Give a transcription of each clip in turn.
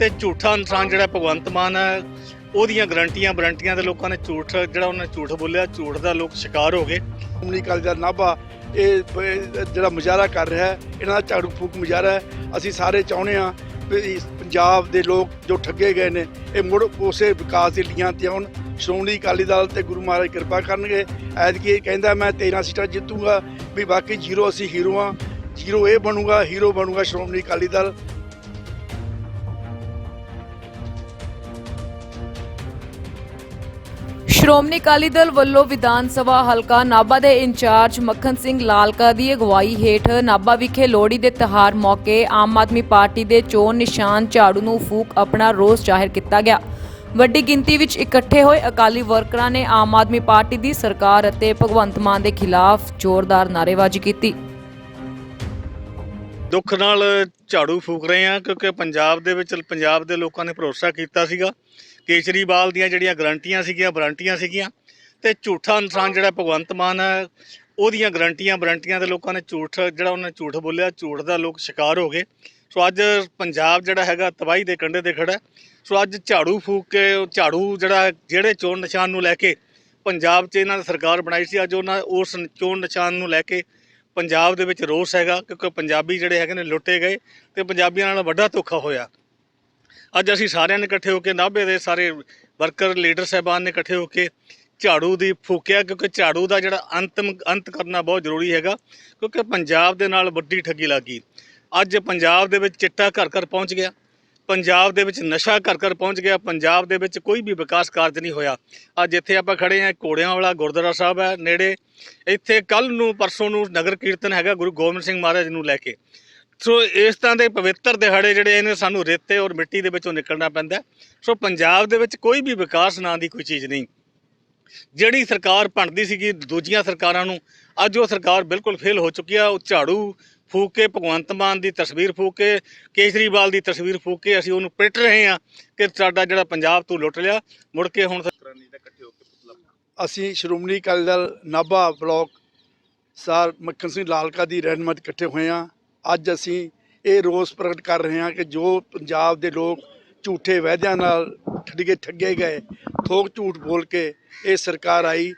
ਤੇ ਝੂਠਾ ਇਨਸਾਨ ਜਿਹੜਾ ਭਗਵੰਤ ਮਾਨ ਹੈ, ਉਹਦੀਆਂ ਗਰੰਟੀਆਂ, ਵਾਰੰਟੀਆਂ ਦੇ ਲੋਕਾਂ ਨੇ ਝੂਠ, ਜਿਹੜਾ ਉਹਨਾਂ ਨੇ ਝੂਠ ਬੋਲਿਆ, ਝੂਠ ਦਾ ਲੋਕ ਸ਼ਿਕਾਰ ਹੋ ਗਏ। ਸ਼੍ਰੋਮਣੀ ਅਕਾਲੀ ਦਲ ਨਾਭਾ, ਇਹ ਜਿਹੜਾ ਮੁਜ਼ਾਹਰਾ ਕਰ ਰਿਹਾ ਹੈ, ਇਹਨਾਂ ਦਾ ਝਾੜੂ ਫੂਕ ਮੁਜ਼ਾਹਰਾ ਹੈ। ਅਸੀਂ ਸਾਰੇ ਚਾਹੁੰਦੇ ਹਾਂ ਵੀ ਪੰਜਾਬ ਦੇ ਲੋਕ ਜੋ ਠੱਗੇ ਗਏ ਨੇ, ਇਹ ਮੁੜ ਉਸੇ ਵਿਕਾਸ ਦੀ ਲੀਆਂ ਤੇ ਆਉਣ। ਸ਼੍ਰੋਮਣੀ ਅਕਾਲੀ ਦਲ ਤੇ ਗੁਰੂ ਮਹਾਰਾਜ ਕਿਰਪਾ ਕਰਨਗੇ। ਐਤਕੀ ਕਹਿੰਦਾ ਮੈਂ 13 ਸੀਟਾਂ ਜਿੱਤੂਗਾ, ਵੀ ਬਾਕੀ ਜ਼ੀਰੋ ਅਸੀਂ ਹੀਰੋ ਆ ਜ਼ੀਰੋ ਇਹ ਬਣੂਗਾ, ਹੀਰੋ ਬਣੂਗਾ ਸ਼੍ਰੋਮਣੀ ਅਕਾਲੀ ਦਲ। ਸ਼੍ਰੋਮਣੀ ਅਕਾਲੀ ਦਲ ਵੱਲੋਂ ਵਿਧਾਨ ਸਭਾ ਹਲਕਾ ਨਾਭਾ ਦੇ ਇੰਚਾਰਜ ਮੱਖਣ ਸਿੰਘ ਲਾਲਕਾ ਦੀ ਅਗਵਾਈ ਹੇਠ ਨਾਭਾ ਵਿਖੇ ਲੋਹੜੀ ਦੇ ਤਿਉਹਾਰ ਮੌਕੇ ਆਮ ਆਦਮੀ ਪਾਰਟੀ ਦੇ ਚੋਣ ਨਿਸ਼ਾਨ ਝਾੜੂ ਨੂੰ ਫੂਕ ਆਪਣਾ ਰੋਸ ਜ਼ਾਹਿਰ ਕੀਤਾ ਗਿਆ। ਵੱਡੀ ਗਿਣਤੀ ਵਿੱਚ ਇਕੱਠੇ ਹੋਏ ਅਕਾਲੀ ਵਰਕਰਾਂ ਨੇ ਆਮ ਆਦਮੀ ਪਾਰਟੀ ਦੀ ਸਰਕਾਰ ਅਤੇ ਭਗਵੰਤ ਮਾਨ ਦੇ ਖਿਲਾਫ ਜ਼ੋਰਦਾਰ ਨਾਅਰੇਬਾਜ਼ੀ ਕੀਤੀ। ਦੁੱਖ ਨਾਲ ਝਾੜੂ ਫੂਕ ਰਹੇ ਆ ਕਿਉਂਕਿ ਪੰਜਾਬ ਦੇ ਵਿੱਚ, ਪੰਜਾਬ ਦੇ ਲੋਕਾਂ ਨੇ ਭਰੋਸਾ ਕੀਤਾ ਸੀਗਾ। ਕੇਜਰੀਵਾਲ ਦੀਆਂ ਜਿਹੜੀਆਂ ਗਰੰਟੀਆਂ ਸੀਗੀਆਂ, ਵਾਰੰਟੀਆਂ ਸੀਗੀਆਂ, ਤੇ ਝੂਠਾ ਇਨਸਾਨ ਜਿਹੜਾ ਭਗਵੰਤ ਮਾਨ ਹੈ, ਉਹਦੀਆਂ ਗਰੰਟੀਆਂ, ਵਾਰੰਟੀਆਂ ਤੇ ਲੋਕਾਂ ਨੇ ਝੂਠ, ਜਿਹੜਾ ਉਹਨਾਂ ਨੇ ਝੂਠ ਬੋਲਿਆ, ਝੂਠ ਦਾ ਲੋਕ ਸ਼ਿਕਾਰ ਹੋ ਗਏ। ਸੋ ਅੱਜ ਪੰਜਾਬ ਜਿਹੜਾ ਹੈਗਾ ਤਬਾਹੀ ਦੇ ਕੰਢੇ ਤੇ ਖੜਾ ਸੋ ਅੱਜ ਝਾੜੂ ਫੂਕ ਕੇ, ਝਾੜੂ ਜਿਹੜਾ ਜਿਹੜੇ ਚੋਣ ਨਿਸ਼ਾਨ ਨੂੰ ਲੈ ਕੇ ਪੰਜਾਬ 'ਚ ਇਹਨਾਂ ਨੇ ਸਰਕਾਰ ਬਣਾਈ ਸੀ, ਅੱਜ ਉਹਨਾਂ ਉਸ ਚੋਣ ਨਿਸ਼ਾਨ ਨੂੰ ਲੈ ਕੇ ਪੰਜਾਬ ਦੇ ਵਿੱਚ ਰੋਸ ਹੈਗਾ, ਕਿਉਂਕਿ ਪੰਜਾਬੀ ਜਿਹੜੇ ਹੈਗੇ ਨੇ ਲੁੱਟੇ ਗਏ ਤੇ ਪੰਜਾਬੀਆਂ ਨਾਲ ਵੱਡਾ ਧੋਖਾ ਹੋਇਆ। ਅੱਜ ਅਸੀਂ ਸਾਰਿਆਂ ਨੇ ਇਕੱਠੇ ਹੋ ਕੇ ਨਾਭੇ ਦੇ ਸਾਰੇ ਵਰਕਰ, ਲੀਡਰ ਸਾਹਿਬਾਨ ਨੇ ਇਕੱਠੇ ਹੋ ਕੇ ਝਾੜੂ ਦੀ ਫੂਕਿਆ, ਕਿਉਂਕਿ ਝਾੜੂ ਦਾ ਜਿਹੜਾ ਅੰਤਮ ਅੰਤ ਕਰਨਾ ਬਹੁਤ ਜ਼ਰੂਰੀ ਹੈਗਾ, ਕਿਉਂਕਿ ਪੰਜਾਬ ਦੇ ਨਾਲ ਵੱਡੀ ਠੱਗੀ ਲੱਗੀ ਅੱਜ ਪੰਜਾਬ ਦੇ ਵਿੱਚ ਚਿੱਟਾ ਘਰ ਘਰ ਪਹੁੰਚ ਗਿਆ, ਪੰਜਾਬ ਦੇ ਵਿੱਚ ਨਸ਼ਾ ਘਰ ਘਰ ਪਹੁੰਚ ਗਿਆ, ਪੰਜਾਬ ਦੇ ਵਿੱਚ ਕੋਈ ਵੀ ਵਿਕਾਸ ਕਾਰਜ ਨਹੀਂ ਹੋਇਆ। ਅੱਜ ਇੱਥੇ ਆਪਾਂ ਖੜੇ ਹਾਂ ਘੋੜਿਆਂ ਵਾਲਾ ਗੁਰਦੁਆਰਾ ਸਾਹਿਬ ਹੈ ਨੇੜੇ। ਇੱਥੇ ਕੱਲ ਨੂੰ, ਪਰਸੋਂ ਨੂੰ ਨਗਰ ਕੀਰਤਨ ਹੈਗਾ ਗੁਰੂ ਗੋਬਿੰਦ ਸਿੰਘ ਮਹਾਰਾਜ ਨੂੰ ਲੈ ਕੇ। ਸੋ ਇਸ ਤਰ੍ਹਾਂ ਦੇ ਪਵਿੱਤਰ ਦਿਹਾੜੇ ਜਿਹੜੇ ਨੇ ਸਾਨੂੰ ਰੇਤੇ ਔਰ ਮਿੱਟੀ ਦੇ ਵਿੱਚੋਂ ਨਿਕਲਣਾ ਪੈਂਦਾ ਸੋ ਪੰਜਾਬ ਦੇ ਵਿੱਚ ਕੋਈ ਵੀ ਵਿਕਾਸ ਨਾਂ ਦੀ ਕੋਈ ਚੀਜ਼ ਨਹੀਂ। ਜਿਹੜੀ ਸਰਕਾਰ ਭੰਡਦੀ ਸੀਗੀ, ਦੂਜੀਆਂ ਸਰਕਾਰਾਂ ਨੂੰ, ਅੱਜ ਉਹ ਸਰਕਾਰ ਬਿਲਕੁਲ ਫੇਲ ਹੋ ਚੁੱਕੀ ਆ। ਉਹ ਝਾੜੂ ਫੂਕ ਕੇ ਭਗਵੰਤ ਮਾਨ ਦੀ ਤਸਵੀਰ ਫੂਕ ਕੇ ਕੇਜਰੀਵਾਲ ਦੀ ਤਸਵੀਰ ਫੂਕ ਕੇ ਅਸੀਂ ਉਹਨੂੰ ਪਿੱਟ ਰਹੇ ਹਾਂ ਕਿ ਸਾਡਾ ਜਿਹੜਾ ਪੰਜਾਬ ਤੂੰ ਲੁੱਟ ਲਿਆ। ਮੁੜ ਕੇ ਹੁਣ ਅਸੀਂ ਸ਼੍ਰੋਮਣੀ ਅਕਾਲੀ ਦਲ ਨਾਭਾ ਬਲਾਕ ਸਰ ਮੱਖਣ ਸਿੰਘ ਲਾਲਕਾ ਦੀ ਰਹਿਨਮਤ ਇਕੱਠੇ ਹੋਏ ਹਾਂ। ਅੱਜ ਅਸੀਂ ਇਹ ਰੋਸ ਪ੍ਰਗਟ ਕਰ ਰਹੇ ਹਾਂ ਕਿ ਜੋ ਪੰਜਾਬ ਦੇ ਲੋਕ ਝੂਠੇ ਵਾਅਦਿਆਂ ਨਾਲ ਠੱਗੇ ਠੱਗੇ ਗਏ, ਥੋਕ ਝੂਠ ਬੋਲ ਕੇ ਇਹ ਸਰਕਾਰ ਆਈ,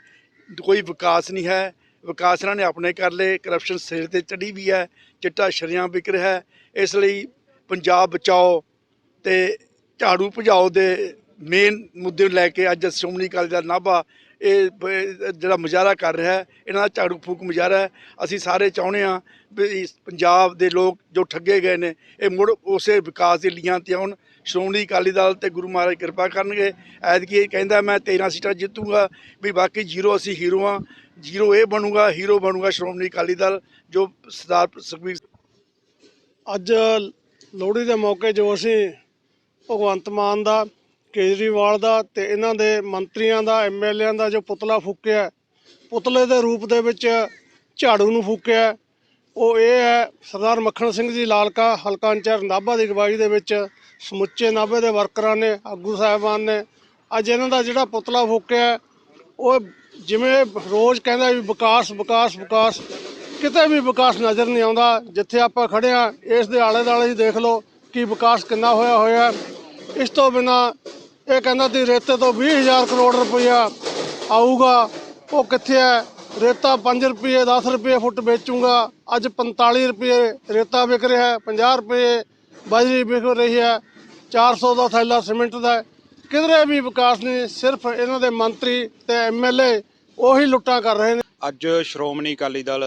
ਕੋਈ ਵਿਕਾਸ ਨਹੀਂ ਹੈ। ਵਿਕਾਸ ਇਹਨਾਂ ਨੇ ਆਪਣੇ ਕਰ ਲਏ ਕਰਪਸ਼ਨ ਸਿਰ ਤੇ ਚੜੀ ਵੀ ਹੈ, ਚਿੱਟਾ ਸ਼ਰਿਆਂ ਵਿਕ ਰਿਹਾ ਹੈ। ਇਸ ਲਈ ਪੰਜਾਬ ਬਚਾਓ ਤੇ ਝਾੜੂ ਭਜਾਓ ਦੇ ਮੇਨ ਮੁੱਦੇ ਨੂੰ ਲੈ ਕੇ ਅੱਜ ਸ਼੍ਰੋਮਣੀ ਅਕਾਲੀ ਦਲ ਨਾਭਾ ਇਹ ਜਿਹੜਾ ਮੁਜ਼ਾਹਰਾ ਕਰ ਰਿਹਾ ਹੈ, ਇਹਨਾਂ ਦਾ ਝਾੜੂ ਫੂਕ ਮੁਜ਼ਾਹਰਾ ਹੈ। ਅਸੀਂ ਸਾਰੇ ਚਾਹੁੰਦੇ ਹਾਂ ਵੀ ਪੰਜਾਬ ਦੇ ਲੋਕ ਜੋ ਠੱਗੇ ਗਏ ਨੇ, ਇਹ ਮੁੜ ਉਸੇ ਵਿਕਾਸ ਦੀ ਲੀਆਂ ਤੇ ਆਉਣ। ਸ਼੍ਰੋਮਣੀ ਅਕਾਲੀ ਦਲ ਤੇ ਗੁਰੂ ਮਹਾਰਾਜ ਕਿਰਪਾ ਕਰਨਗੇ। ਐਤਕੀ ਇਹ ਕਹਿੰਦਾ ਮੈਂ 13 ਸੀਟਾਂ ਜਿੱਤੂਗਾ, ਵੀ ਬਾਕੀ ਜ਼ੀਰੋ ਅਸੀਂ ਹੀਰੋ ਆ ਜ਼ੀਰੋ ਇਹ ਬਣੂਗਾ, ਹੀਰੋ ਬਣੂਗਾ ਸ਼੍ਰੋਮਣੀ ਅਕਾਲੀ ਦਲ, ਜੋ ਸਰਦਾਰ ਸੁਖਬੀਰ ਅੱਜ ਲੋਹੜੀ ਦੇ ਮੌਕੇ ਜੋ ਅਸੀਂ ਭਗਵੰਤ ਮਾਨ ਦਾ ਕੇਜਰੀਵਾਲ ਦਾ ਤੇ ਇਹਨਾਂ ਦੇ ਮੰਤਰੀਆਂ ਦਾ ਐਮਐਲਏਆਂ ਦਾ ਜੋ ਪੁਤਲਾ ਫੂਕਿਆ ਪੁਤਲੇ ਦੇ ਰੂਪ ਦੇ ਵਿੱਚ ਝਾੜੂ ਨੂੰ ਫੂਕਿਆ ਉਹ ਇਹ ਹੈ, ਸਰਦਾਰ ਮੱਖਣ ਸਿੰਘ ਜੀ ਲਾਲਕਾ ਹਲਕਾ ਇੰਚਾਰਜ ਨਾਭਾ ਦੀ ਅਗਵਾਈ ਦੇ ਵਿੱਚ ਸਮੁੱਚੇ ਨਾਭੇ ਦੇ ਵਰਕਰਾਂ ਨੇ, ਆਗੂ ਸਾਹਿਬਾਨ ਨੇ, ਅੱਜ ਇਹਨਾਂ ਦਾ ਜਿਹੜਾ ਪੁਤਲਾ ਫੂਕਿਆ ਉਹ ਜਿਵੇਂ ਰੋਜ਼ ਕਹਿੰਦਾ ਵੀ ਵਿਕਾਸ ਵਿਕਾਸ ਵਿਕਾਸ, ਕਿਤੇ ਵੀ ਵਿਕਾਸ ਨਜ਼ਰ ਨਹੀਂ ਆਉਂਦਾ। ਜਿੱਥੇ ਆਪਾਂ ਖੜੇ ਆ ਇਸ ਦੇ ਆਲੇ ਦੁਆਲੇ ਹੀ ਦੇਖ ਲਓ ਕਿ ਵਿਕਾਸ ਕਿੰਨਾ ਹੋਇਆ ਹੋਇਆ ਇਸ ਤੋਂ ਬਿਨਾ ਇਹ ਕਹਿੰਦਾ ਸੀ ਰੇਤੇ ਤੋਂ 20000 ਕਰੋੜ ਰੁਪਇਆ ਆਊਗਾ। ਉਹ ਕਿੱਥੇ ਹੈ? ਰੇਤਾ 5 ਰੁਪਏ 10 ਰੁਪਏ ਫੁੱਟ ਵੇਚੂਗਾ। ਅੱਜ 45 ਰੁਪਏ ਰੇਤਾ ਵਿਕ ਰਿਹਾ ਹੈ 50 ਰੁਪਏ ਬਾਜਰੀ ਵਿਕ ਰਹੀ ਹੈ। 400 ਦਾ ਥੈਲਾ ਸੀਮੈਂਟ ਦਾ ਕਿਧਰੇ ਵੀ ਵਿਕਾਸ ਨਹੀਂ, ਸਿਰਫ ਇਹਨਾਂ ਦੇ ਮੰਤਰੀ ਤੇ ਐਮਐਲਏ ਉਹੀ ਲੁੱਟਾਂ ਕਰ ਰਹੇ ਨੇ। ਅੱਜ ਸ਼੍ਰੋਮਣੀ ਅਕਾਲੀ ਦਲ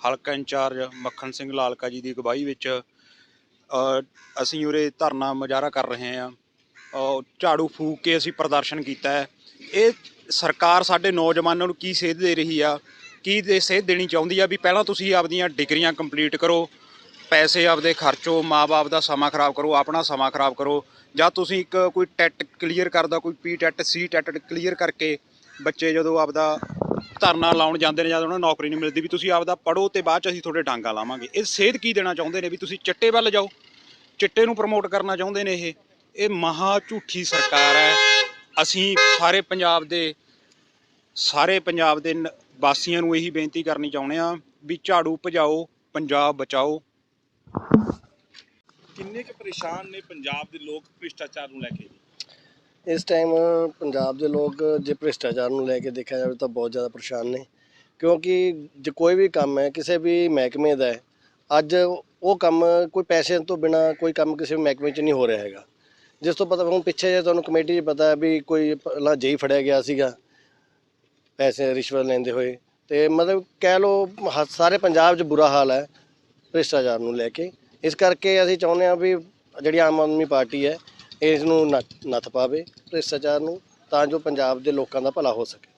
ਹਲਕਾ ਇੰਚਾਰਜ ਮੱਖਣ ਸਿੰਘ ਲਾਲਕਾ ਜੀ ਦੀ ਅਗਵਾਈ ਵਿੱਚ ਅਸੀਂ ਉਰੇ ਧਰਨਾ ਮੁਜ਼ਾਹਰਾ ਕਰ ਰਹੇ ਹਾਂ। ਝਾੜੂ ਫੂਕ ਕੇ ਅਸੀਂ ਪ੍ਰਦਰਸ਼ਨ ਕੀਤਾ ਹੈ। ਇਹ ਸਰਕਾਰ ਸਾਡੇ ਨੌਜਵਾਨਾਂ ਨੂੰ ਕੀ ਸੇਧ ਦੇ ਰਹੀ ਆ? ਕੀ ਦੇ ਸੇਧ ਦੇਣੀ ਚਾਹੁੰਦੀ ਆ ਵੀ ਪਹਿਲਾਂ ਤੁਸੀਂ ਆਪਦੀਆਂ ਡਿਗਰੀਆਂ ਕੰਪਲੀਟ ਕਰੋ, ਪੈਸੇ ਆਪਦੇ ਖਰਚੋ ਮਾਪੇ ਦਾ ਸਮਾਂ ਖਰਾਬ ਕਰੋ, ਆਪਣਾ ਸਮਾਂ ਖਰਾਬ ਕਰੋ, ਜਾਂ ਤੁਸੀਂ ਇੱਕ ਕੋਈ ਟੈਟ ਕਲੀਅਰ ਕਰਦਾ, ਕੋਈ P TET C TET clear ਕਰਕੇ ਬੱਚੇ ਜਦੋਂ ਆਪਦਾ ਧਰਨਾ ਲਾਉਣ ਜਾਂਦੇ ਨੇ ਜਦ ਉਹਨਾਂ ਨੂੰ ਨੌਕਰੀ ਨਹੀਂ ਮਿਲਦੀ, ਵੀ ਤੁਸੀਂ ਆਪਦਾ ਪੜੋ ਤੇ ਬਾਅਦ ਚ ਅਸੀਂ ਤੁਹਾਡੇ ਡਾਂਗਾ ਲਾਵਾਂਗੇ। ਇਹ ਸੇਧ ਕੀ ਦੇਣਾ ਚਾਹੁੰਦੇ ਨੇ ਵੀ ਤੁਸੀਂ ਚਿੱਟੇ ਵੱਲ ਜਾਓ? ਚਿੱਟੇ ਨੂੰ ਪ੍ਰਮੋਟ ਕਰਨਾ ਚਾਹੁੰਦੇ ਨੇ ਇਹ। ਇਹ ਮਹਾ ਝੂਠੀ ਸਰਕਾਰ ਹੈ। ਅਸੀਂ ਸਾਰੇ ਪੰਜਾਬ ਦੇ, ਸਾਰੇ ਪੰਜਾਬ ਦੇ ਨ- ਵਾਸੀਆਂ ਨੂੰ ਇਹੀ ਬੇਨਤੀ ਕਰਨੀ ਚਾਹੁੰਦੇ ਆ ਵੀ ਝਾੜੂ ਭਜਾਓ, ਪੰਜਾਬ ਬਚਾਓ। ਕਿੰਨੇ ਕੁ ਪਰੇਸ਼ਾਨ ਨੇ ਪੰਜਾਬ ਦੇ ਲੋਕ ਭ੍ਰਿਸ਼ਟਾਚਾਰ ਨੂੰ ਲੈ ਕੇ? ਇਸ ਟਾਈਮ ਪੰਜਾਬ ਦੇ ਲੋਕ ਜੇ ਭ੍ਰਿਸ਼ਟਾਚਾਰ ਨੂੰ ਲੈ ਕੇ ਦੇਖਿਆ ਜਾਵੇ ਤਾਂ ਬਹੁਤ ਜ਼ਿਆਦਾ ਪਰੇਸ਼ਾਨ ਨੇ। ਕਿਉਂਕਿ ਜੇ ਕੋਈ ਵੀ ਕੰਮ ਹੈ, ਕਿਸੇ ਵੀ ਮਹਿਕਮੇ ਦਾ ਹੈ, ਅੱਜ ਉਹ ਕੰਮ ਕੋਈ ਪੈਸੇ ਤੋਂ ਬਿਨਾ ਕੋਈ ਕੰਮ ਕਿਸੇ ਵੀ ਮਹਿਕਮੇ 'ਚ ਨਹੀਂ ਹੋ ਰਿਹਾ ਹੈਗਾ। ਜਿਸ ਤੋਂ ਪਤਾ ਹੁਣ ਪਿੱਛੇ ਜੇ ਤੁਹਾਨੂੰ ਕਮੇਟੀ 'ਚ ਪਤਾ ਵੀ ਕੋਈ ਪਹਿਲਾਂ ਜੇਈ ਫੜਿਆ ਗਿਆ ਸੀਗਾ, ਪੈਸੇ ਰਿਸ਼ਵਤ ਲੈਂਦੇ ਹੋਏ। ਤੇ ਮਤਲਬ ਕਹਿ ਲਓ, ਹ- ਸਾਰੇ ਪੰਜਾਬ 'ਚ ਬੁਰਾ ਹਾਲ ਹੈ ਭ੍ਰਿਸ਼ਟਾਚਾਰ ਨੂੰ ਲੈ ਕੇ। ਇਸ ਕਰਕੇ ਅਸੀਂ ਚਾਹੁੰਦੇ ਹਾਂ ਵੀ ਜਿਹੜੀ ਆਮ ਆਦਮੀ ਪਾਰਟੀ ਹੈ, ਇਸ ਨੂੰ ਨੱਥ ਨੱਥ ਪਾਵੇ ਭ੍ਰਿਸ਼ਟਾਚਾਰ ਨੂੰ, ਤਾਂ ਜੋ ਪੰਜਾਬ ਦੇ ਲੋਕਾਂ ਦਾ ਭਲਾ ਹੋ ਸਕੇ।